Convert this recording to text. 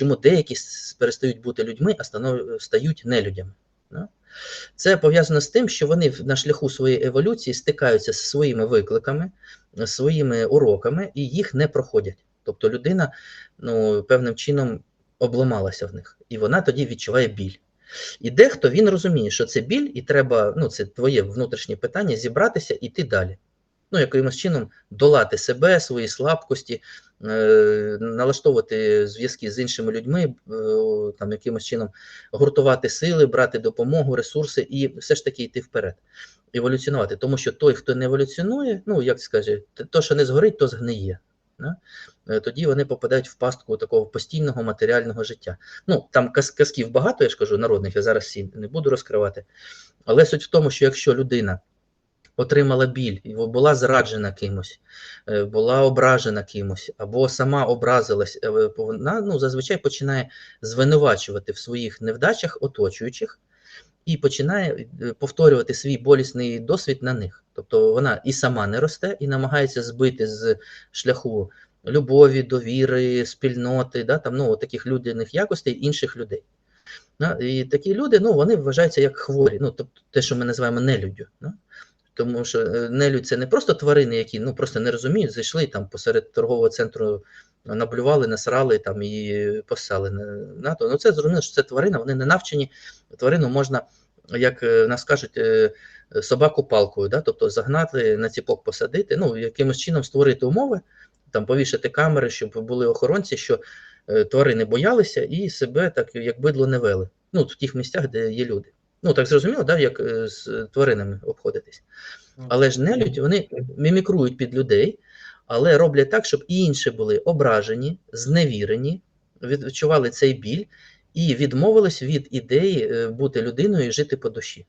чому деякі перестають бути людьми, а стають нелюдями. Це пов'язано з тим, що вони на шляху своєї еволюції стикаються з своїми викликами, своїми уроками і їх не проходять. Тобто людина ну, певним чином обламалася в них, і вона тоді відчуває біль. І дехто він розуміє, що це біль, і треба, ну це твоє внутрішнє питання, зібратися і йти далі. Ну, якимось чином долати себе, свої слабкості, налаштовувати зв'язки з іншими людьми, е, там якимось чином гуртувати сили, брати допомогу, ресурси і все ж таки йти вперед, еволюціонувати. Тому що той, хто не еволюціонує, ну як скаже, то, що не згорить, то згниє. Е, Тоді вони попадають в пастку такого постійного матеріального життя. Ну там каз- казків багато, я ж кажу, народних, я зараз всі не буду розкривати. Але суть в тому, що якщо людина отримала біль, була зраджена кимось, е, була ображена кимось, або сама образилась, е, вона ну, зазвичай починає звинувачувати в своїх невдачах оточуючих і починає е, повторювати свій болісний досвід на них. Тобто вона і сама не росте, і намагається збити з шляху любові, довіри, спільноти, да, там, ну, таких людяних якостей інших людей. І такі люди ну, вони вважаються як хворі, ну, тобто те, що ми називаємо нелюддю. Да? Тому що е, нелюдь це не просто тварини, які ну, просто не розуміють, зайшли там посеред торгового центру, наблювали, насрали там і посали на НАТО. Ну це зрозуміло, що це тварина, вони не навчені. Тварину можна, як е, нас кажуть, е, собаку палкою, да? тобто загнати на ціпок посадити, ну якимось чином створити умови, там повішати камери, щоб були охоронці, що е, тварини боялися і себе так як бидло не вели. Ну, в тих місцях, де є люди. Ну, так зрозуміло, да, як е, з тваринами обходитись. Але ж нелюдь, вони мімікрують під людей, але роблять так, щоб і інші були ображені, зневірені, відчували цей біль і відмовились від ідеї е, бути людиною і жити по душі.